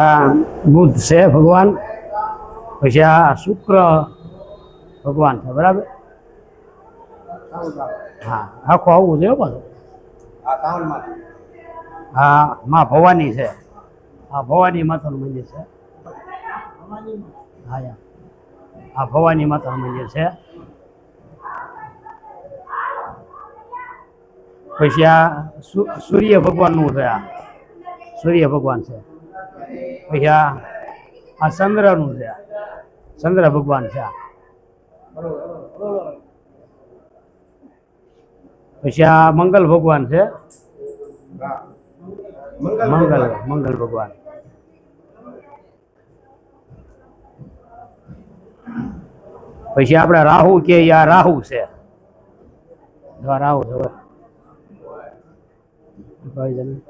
આ બુદ્ધ છે ભગવાન. પછી આ શુક્ર ભગવાન છે, બરાબર? હા, આખું આવવું હો પાછું. હા, માં ભવાની છે. આ ભવાની માતાનું મંદિર છે. હા આ ભવાની માતાનું મંદિર છે. પછી આ સૂર્ય ભગવાનનું છે આ. સૂર્ય ભગવાન છે. પછી આ આ ચંદ્રનું છે. ચંદ્ર ભગવાન છે આ. પછી આ મંગલ ભગવાન છે. મંગલ મંગલ ભગવાન. પછી આપણે રાહુ કે આ રાહુ છે. રાહુ ભાઈ.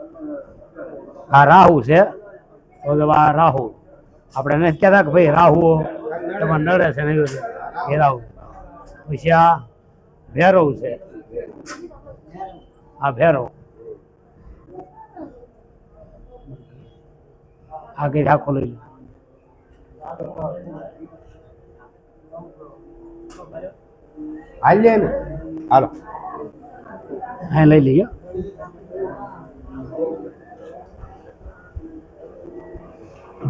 આ રાહુ છે. આ રાહુ. આપણે નથી કહેતા કે ભાઈ રાહુ એમાં નડે છે ને એવું છે. એ રાહુ. પછી આ ભેરવ છે. આ ભેરવ. આ કઈ આખો લઈ લઈએ હાલીએ ને. હાલો. અહીં લઈ લઈએ.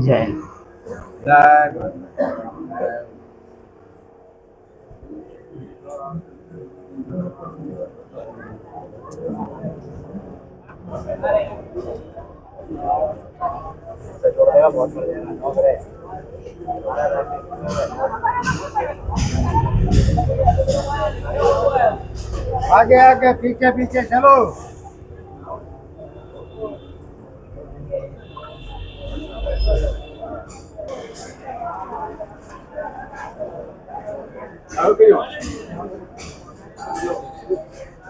જય आगे आगे पीछे पीछे चलो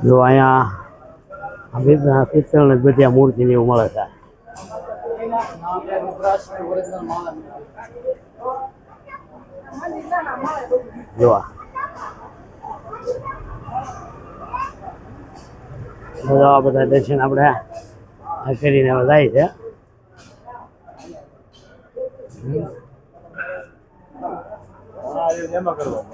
જો અહીંયા પિત્તળ બધી આ મૂર્તિની એવું મળે છે. જોવા બધા બધા દર્શન આપણે કરીને હવે જાય છે. 哎呦，你他妈的！